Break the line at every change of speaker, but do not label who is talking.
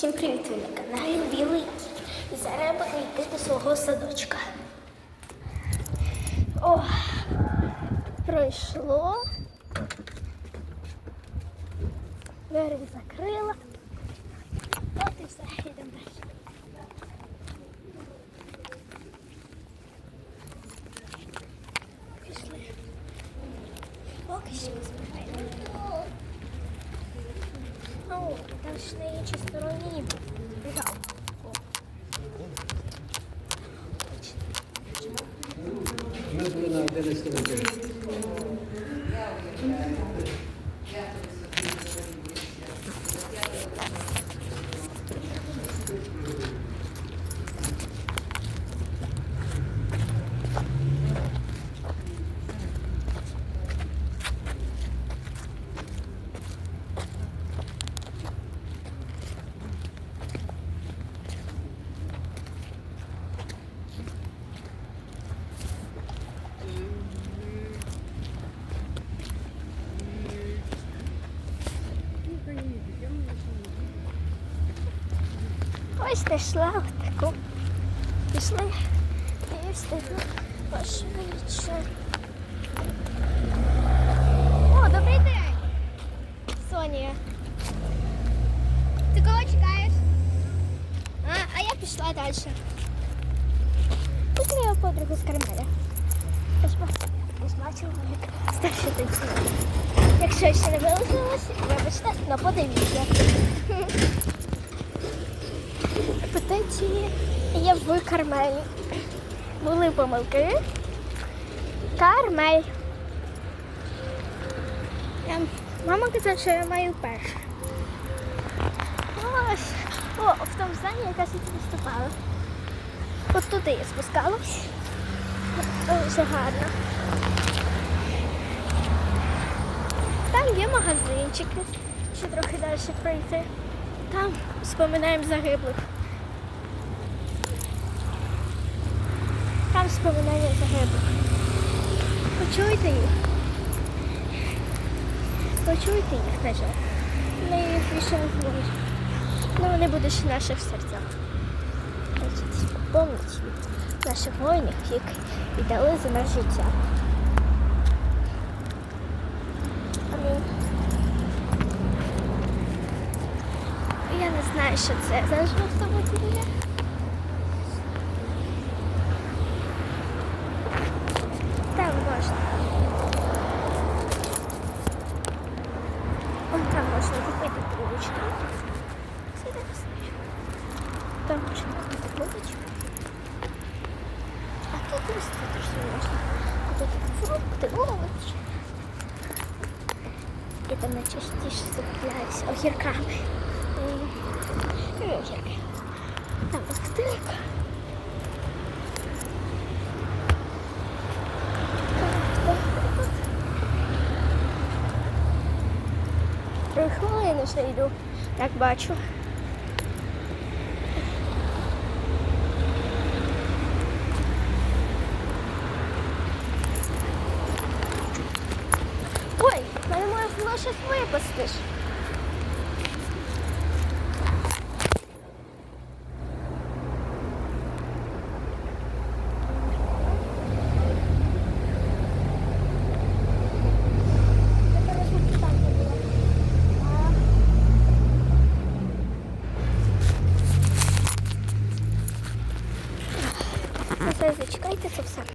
Всім привіт, ви на каналі Білий. І зараз я буду йти до свого садочка. О, пройшло. Двері закрила. От і все, йдемо далі. Пішли. Поки що ми збираємо. О, там ж на іншій стороні
Ми були на 11 годині.
Ось знайшла таку. Пішли і встигли пошвидше. О, добрий день! Сонія. Ти кого чекаєш? А, а я пішла далі. Викрила подругу з кармеля. Бачила, як старший танцює. Якщо ще не вилучилось, вибачте, але подивіться. Петиції є в Кармелі. Були помилки. Кармель. Мама казала, що я маю перше. Ось. О, в тому здані якраз і виступала. От туди я спускалась. Дуже гарно. Там є магазинчики, ще трохи далі пройти. Там споминаємо загиблих. Там споминання загиблих. Почуйте їх. Почуйте їх, на жаль. Ми їх більше не зможемо. Ну вони будуть в наших серцях. Помніть наших воїнів, які віддали за нас життя. Я не знаю, що це за жовтого тіля. Там можна. Вон там можна купити булочку. Сюди все. Там можна купити булочку. А тут ось тут ще можна купити фрукти, овочі. Я там найчастіше закупляюся огірками. М, і огірки. Там коктейлька. Хвилини ще йду, як бачу. Ой, мене може було щось випустиш. Все, зачекайте це все.